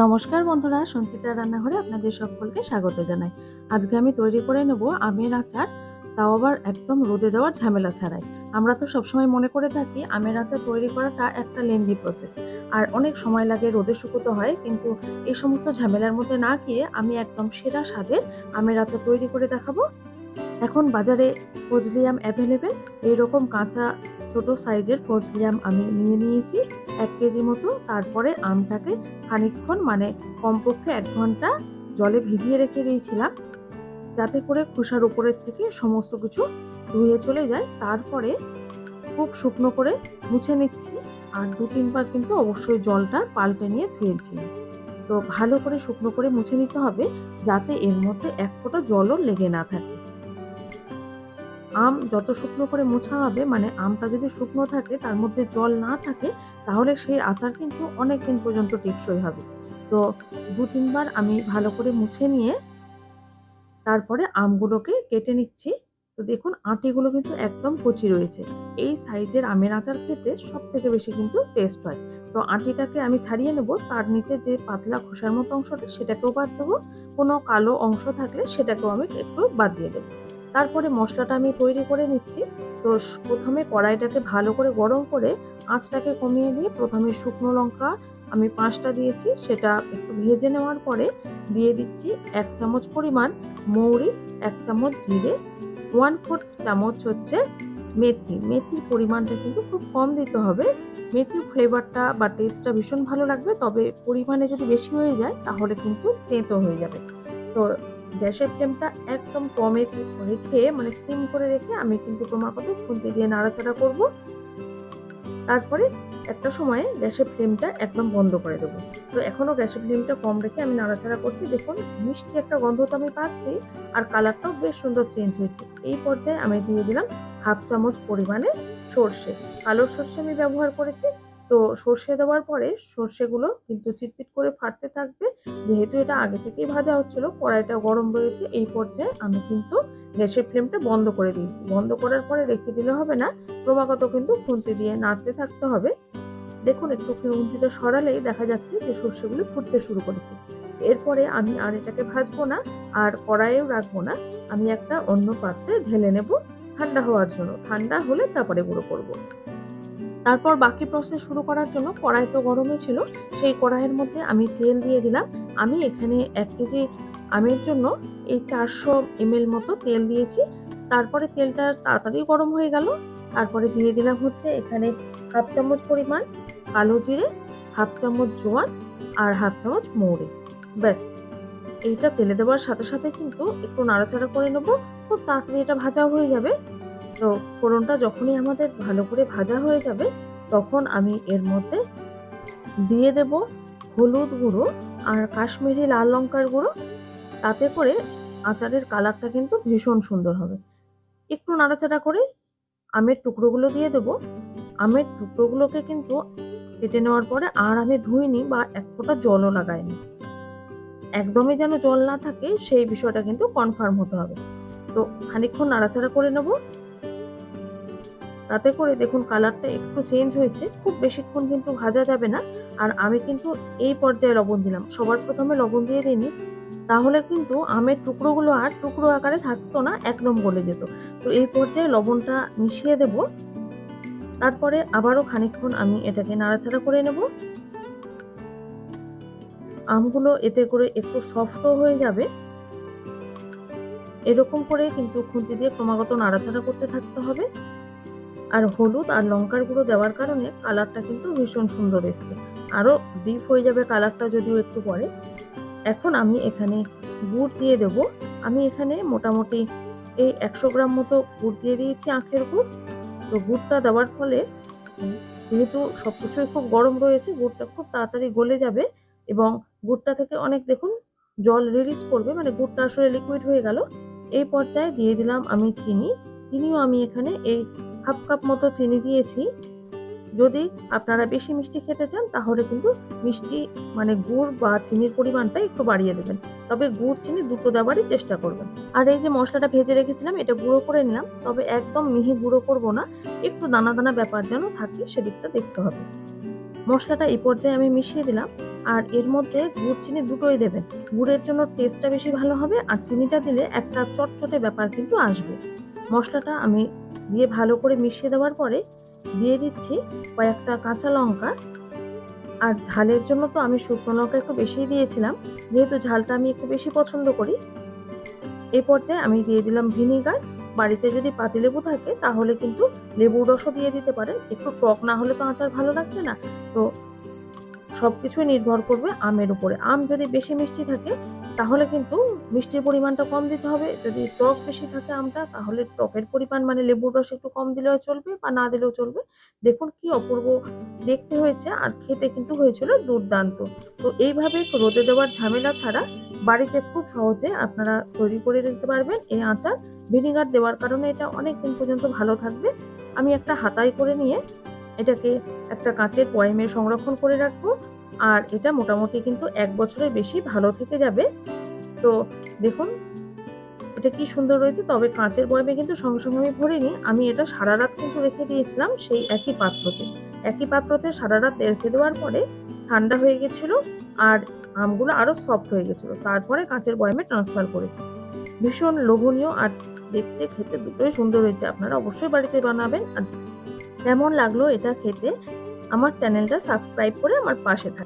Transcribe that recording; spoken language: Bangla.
নমস্কার বন্ধুরা সঞ্চিতা রান্নাঘরে আপনাদের সকলকে স্বাগত জানাই। আজকে আমি তৈরি করে নেব আমের আচার, তাও আবার একদম রোদে দেওয়ার ঝামেলা ছাড়াই। আমরা তো সবসময় মনে করে থাকি আমের আচার তৈরি করাটা একটা লেন্দি প্রসেস আর অনেক সময় লাগে রোদে শুকোতে হয়, কিন্তু এই সমস্ত ঝামেলার মধ্যে না গিয়ে আমি একদম সেরা স্বাদের আমের আচার তৈরি করে দেখাবো। এখন বাজারে ফজলি আম অ্যাভেলেবেল এইরকম কাঁচা ছোট সাইজের ফজলি আম আমি নিয়ে নিয়েছি, এক কেজি মতো। তারপরে আমটাকে খানিকক্ষণ মানে কমপক্ষে এক ঘণ্টা জলে ভিজিয়ে রেখে দিয়েছিলাম, যাতে করে খোসার উপরের থেকে সমস্ত কিছু ধুয়ে চলে যায়। তারপরে খুব শুকনো করে মুছে নিচ্ছি আর দু তিনবার কিন্তু অবশ্যই জলটা পাল্টে নিয়ে ধুয়েছি। তো ভালো করে শুকনো করে মুছে নিতে হবে, যাতে এর মধ্যে এক ফোঁটা জলও লেগে না থাকে। আম যত শুকনো করে মোছা হবে মানে আমটা যদি শুকনো থাকে, তার মধ্যে জল না থাকে, তাহলে সেই আচার কিন্তু অনেক দিন পর্যন্ত টেকসই হবে। তো দু তিনবার আমি ভালো করে মুছে নিয়ে তারপরে আমগুলোকে কেটে নিচ্ছি। তো দেখুন, আটিগুলো কিন্তু একদম কচি রয়েছে। এই সাইজের আমের আচার খেতে সব থেকে বেশি কিন্তু টেস্ট হয়। তো আটিটাকে আমি ছাড়িয়ে নেব, তার নিচে যে পাতলা খোসার মতো অংশটা, সেটাকেও বাদ দেবো। কোনো কালো অংশ থাকলে সেটাকেও আমি একটু বাদ দিয়ে দেবো। তারপরে মশলাটা আমি তৈরি করে নিচ্ছি। তো প্রথমে কড়াইটাকে ভালো করে গরম করে আঁচটাকে কমিয়ে দিয়ে প্রথমে শুকনো লঙ্কা আমি পাঁচটা দিয়েছি, সেটা একটু ভেজে নেওয়ার পরে দিয়ে দিচ্ছি এক চামচ পরিমাণ মৌরি, এক চামচ জিরে ওয়ান ফোর্থ চামচ হচ্ছে মেথি। মেথির পরিমাণটা কিন্তু খুব কম দিতে হবে। মেথির ফ্লেভারটা বা টেস্টটা ভীষণ ভালো লাগবে, তবে পরিমাণে যদি বেশি হয়ে যায়, তাহলে কিন্তু তেঁতো হয়ে যাবে। তো গ্যাসের ফ্লেমটা একদম কমে রেখে মানে সিম করে রেখে আমি কিন্তু ক্রমাগত খুন্তি দিয়ে নাড়াচাড়া করব। তারপরে একটা সময়ে গ্যাসের ফ্লেমটা একদম বন্ধ করে দেবো। তো এখনও গ্যাসের ফ্লেমটা কম রেখে আমি নাড়াচাড়া করছি। দেখুন, মিষ্টি একটা গন্ধ তো আমি পাচ্ছি আর কালারটাও বেশ সুন্দর চেঞ্জ হয়েছে। এই পর্যায়ে আমি দিয়ে দিলাম হাফ চামচ পরিমাণে সর্ষে। কালো সর্ষে আমি ব্যবহার করেছি। তো সর্ষে দেওয়ার পরে সর্ষেগুলো কিন্তু চিটপিট করে ফাটতে থাকবে। যেহেতু এটা আগে থেকেই ভাজা হচ্ছিল কড়াইটা গরম রয়েছে, এই পর্যায়ে আমি কিন্তু গ্যাসের ফ্লেমটা বন্ধ করে দিয়েছি। বন্ধ করার পরে রেখে দিলে হবে না, ক্রমাগত কিন্তু খুন্তি দিয়ে নাড়তে থাকতে হবে। দেখুন, একটু খুন্তিটা সরালেই দেখা যাচ্ছে যে সর্ষেগুলো ফুটতে শুরু করেছে। এরপরে আমি আর এটাকে ভাজবো না, আর কড়াইয়েও রাখব না। আমি একটা অন্য পাত্রে ঢেলে নেব ঠান্ডা হওয়ার জন্য। ঠান্ডা হলে তারপরে গুঁড়ো করব। তারপর বাকি প্রসেস শুরু করার জন্য কড়াই তো গরমে ছিল, সেই কড়াইয়ের মধ্যে আমি তেল দিয়ে দিলাম। আমি এখানে এক কেজি আমের জন্য এই চারশো এমএল মতো তেল দিয়েছি। তারপরে তেলটা তাড়াতাড়ি গরম হয়ে গেল। তারপরে দিয়ে দিলাম হচ্ছে এখানে হাফ চামচ পরিমাণ কালো জিরে, হাফ চামচ জোয়ান আর হাফ চামচ মৌরি। ব্যাস, এইটা তেলে দেওয়ার সাথে সাথে কিন্তু একটু নাড়াচাড়া করে নেব। খুব তাড়াতাড়ি এটা ভাজাও হয়ে যাবে। তো ফোড়নটা যখনই আমাদের ভালো করে ভাজা হয়ে যাবে, তখন আমি এর মধ্যে দিয়ে দেব হলুদ গুঁড়ো আর কাশ্মীরি লাল লঙ্কার গুঁড়ো। তাতে করে আচারের কালারটা কিন্তু ভীষণ সুন্দর হবে। একটু নাড়াচাড়া করে আমের টুকরোগুলো দিয়ে দেব। আমের টুকরোগুলোকে কিন্তু কেটে নেওয়ার পরে আর আমি ধুইনি বা এক ফোঁটা জলও লাগাইনি। একদমই যেন জল না থাকে, সেই বিষয়টা কিন্তু কনফার্ম হতে হবে। তো খানিকক্ষণ নাড়াচাড়া করে নেব। তাতে করে দেখুন কালারটা একটু চেঞ্জ হয়েছে, খুব বেশিক্ষণ কিন্তু ভাজা যাবে না। আর আমি কিন্তু এই পর্যায়ে লবণ দিলাম। সবার প্রথমে লবণ দিয়ে দিইনি, তাহলে কিন্তু আমের টুকরোগুলো আর টুকরো আকারে থাকতো না, একদম গলে যেত। তো এই পর্যায়ে লবণটা মিশিয়ে দেব। তারপরে আবারও খানিকক্ষণ আমি এটাকে নাড়াচাড়া করে নেব। আমগুলো এতে করে একটু সফটও হয়ে যাবে। এরকম করে কিন্তু খুঁতি দিয়ে ক্রমাগত নাড়াচাড়া করতে থাকতে হবে। আর হলুদ আর লঙ্কার গুঁড়ো দেওয়ার কারণে কালারটা কিন্তু ভীষণ সুন্দর এসছে। আরও ডিপ হয়ে যাবে কালারটা যদিও একটু পরে। এখন আমি এখানে গুড় দিয়ে দেব। আমি এখানে মোটামুটি এই একশো গ্রাম মতো গুড় দিয়ে দিয়েছি আখের গুড়। তো গুড়টা দেওয়ার ফলে যেহেতু সব কিছুই খুব গরম রয়েছে, গুড়টা খুব তাড়াতাড়ি গলে যাবে এবং গুড়টা থেকে অনেক দেখুন জল রিলিজ করবে মানে গুড়টা আসলে লিকুইড হয়ে গেল। এই পর্যায়ে দিয়ে দিলাম আমি চিনি। চিনিও আমি এখানে এই হাফ কাপ মতো চিনি দিয়েছি। যদি আপনারা বেশি মিষ্টি খেতে চান, তাহলে কিন্তু মিষ্টি মানে গুড় বা চিনির পরিমাণটা একটু বাড়িয়ে দেবেন। তবে গুড়, চিনি দুটো দেওয়ারই চেষ্টা করবেন। আর এই যে মশলাটা ভেজে রেখেছিলাম, এটা গুঁড়ো করে নিলাম। তবে একদম মিহি গুঁড়ো করব না, একটু দানা দানা ব্যাপার যেন থাকে, সেদিকটা দেখতে হবে। মশলাটা এই পর্যায়ে আমি মিশিয়ে দিলাম। আর এর মধ্যে গুড়, চিনি দুটোই দেবেন। গুড়ের জন্য টেস্টটা বেশি ভালো হবে, আর চিনিটা দিলে একটা চটচটে ব্যাপার কিন্তু আসবে। মশলাটা আমি দিয়ে ভালো করে মিশিয়ে দেওয়ার পরে দিয়ে দিচ্ছি কয়েকটা কাঁচা লঙ্কা। আর ঝালের জন্য তো আমি শুকনো লঙ্কা একটু বেশিই দিয়েছিলাম, যেহেতু ঝালটা আমি একটু বেশি পছন্দ করি। এ পর্যায়ে আমি দিয়ে দিলাম ভিনিগার। বাড়িতে যদি পাতি লেবু থাকে তাহলে কিন্তু লেবুর রসও দিয়ে দিতে পারেন। একটু টক না হলে তো আচার ভালো লাগবে না। তো সব কিছুই নির্ভর করবে আমের উপরে। আম যদি বেশি মিষ্টি থাকে, তাহলে কিন্তু মিষ্টির পরিমাণটা কম দিতে হবে। যদি টক বেশি থাকে আমটা, তাহলে টকের পরিমাণ মানে লেবুর রস একটু কম দিলেও চলবে বা না দিলেও চলবে। দেখুন কি অপূর্ব দেখতে হয়েছে আর খেতে কিন্তু হয়েছিল দুর্দান্ত। তো এইভাবে রোদে দেওয়ার ঝামেলা ছাড়া বাড়িতে খুব সহজে আপনারা তৈরি করে নিতে পারবেন এই আচার। ভিনিগার দেওয়ার কারণে এটা অনেক দিন পর্যন্ত ভালো থাকবে। আমি একটা হাতায় করে নিয়ে এটাকে একটা কাঁচের পয়েমে সংরক্ষণ করে রাখব। আর এটা মোটামুটি কিন্তু এক বছরের বেশি ভালো থেকে যাবে। তো দেখুন, এটা কি সুন্দর রয়েছে। তবে কাঁচের বয়মে কিন্তু সঙ্গে সঙ্গে আমি ভরিনি আমি এটা সারা রাত কিন্তু রেখে দিয়েছিলাম সেই একই পাত্রতে। একই পাত্রতে সারা রাত রেখে দেওয়ার পরে ঠান্ডা হয়ে গেছিল আর আমগুলো আরও সফট হয়ে গেছিল। তারপরে কাঁচের বয়মে ট্রান্সফার করেছি। ভীষণ লোভনীয় আর দেখতে খেতে দুটোই সুন্দর হয়েছে। আপনারা অবশ্যই বাড়িতে বানাবেন। আর কেমন লাগল এটা খেতে আমার চ্যানেলটা সাবস্ক্রাইব করে আমার পাশে থাকুন